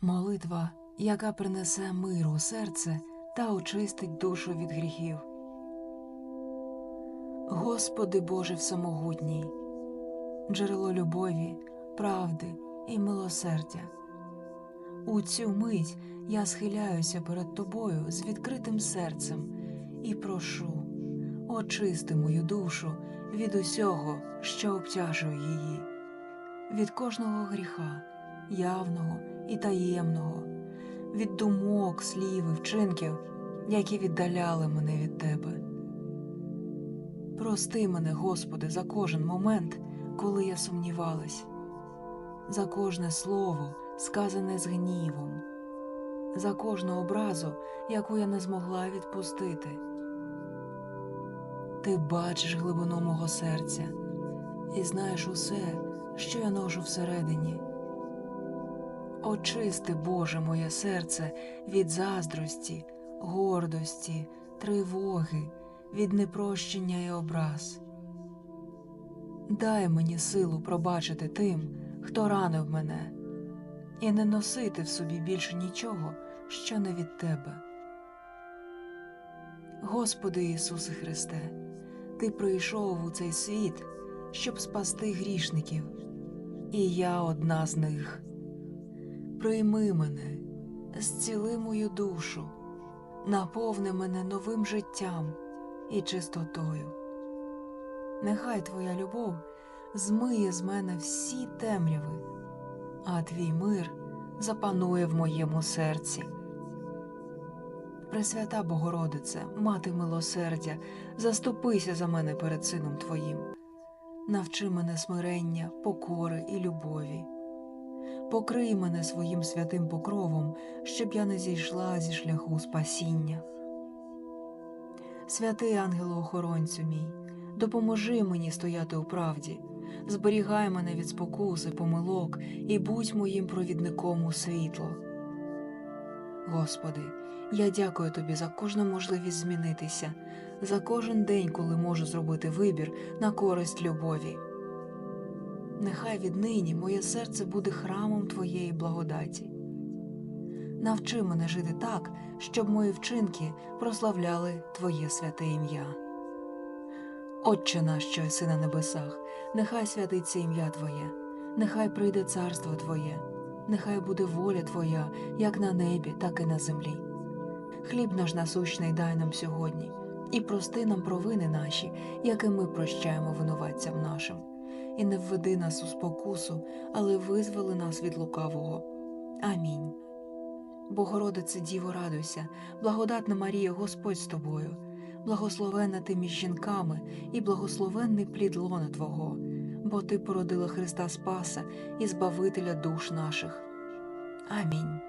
Молитва, яка принесе мир у серце та очистить душу від гріхів. Господи Боже Всемогутній, джерело любові, правди і милосердя. У цю мить я схиляюся перед Тобою з відкритим серцем і прошу, очисти мою душу від усього, що обтяжує її, від кожного гріха, явного і таємного, від думок, слів і вчинків, які віддаляли мене від Тебе. Прости мене, Господи, за кожен момент, коли я сумнівалась, за кожне слово, сказане з гнівом, за кожну образу, яку я не змогла відпустити. Ти бачиш глибину мого серця і знаєш усе, що я ношу всередині. Очисти, Боже, моє серце від заздрості, гордості, тривоги, від непрощення і образ. Дай мені силу пробачити тим, хто ранив мене, і не носити в собі більше нічого, що не від Тебе. Господи Ісусе Христе, Ти прийшов у цей світ, щоб спасти грішників, і я одна з них. Прийми мене, зціли мою душу, наповни мене новим життям і чистотою. Нехай Твоя любов змиє з мене всі темряви, а твій мир запанує в моєму серці. Пресвята Богородице, мати милосердя, заступися за мене перед Сином Твоїм. Навчи мене смирення, покори і любові. Покрий мене своїм святим покровом, щоб я не зійшла зі шляху спасіння. Святий ангело-охоронцю мій, допоможи мені стояти у правді, зберігай мене від спокуси, помилок і будь моїм провідником у світло. Господи, я дякую Тобі за кожну можливість змінитися, за кожен день, коли можу зробити вибір на користь любові. Нехай віднині моє серце буде храмом Твоєї благодаті. Навчи мене жити так, щоб мої вчинки прославляли Твоє святе ім'я. Отче наш, що єси на небесах, нехай святиться ім'я Твоє, нехай прийде царство Твоє, нехай буде воля Твоя, як на небі, так і на землі. Хліб наш насущний дай нам сьогодні, і прости нам провини наші, які ми прощаємо винуватцям нашим, і не введи нас у спокусу, але визволи нас від лукавого. Амінь. Богородице Діво, радуйся, благодатна Марія, Господь з тобою, благословенна ти між жінками і благословенний плід лона Твого, бо Ти породила Христа Спаса і Збавителя душ наших. Амінь.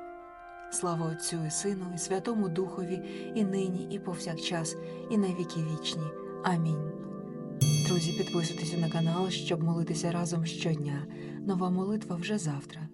Слава Отцю і Сину, і Святому Духові, і нині, і повсякчас, і на віки вічні. Амінь. Друзі, підписуйтеся на канал, щоб молитися разом щодня. Нова молитва вже завтра.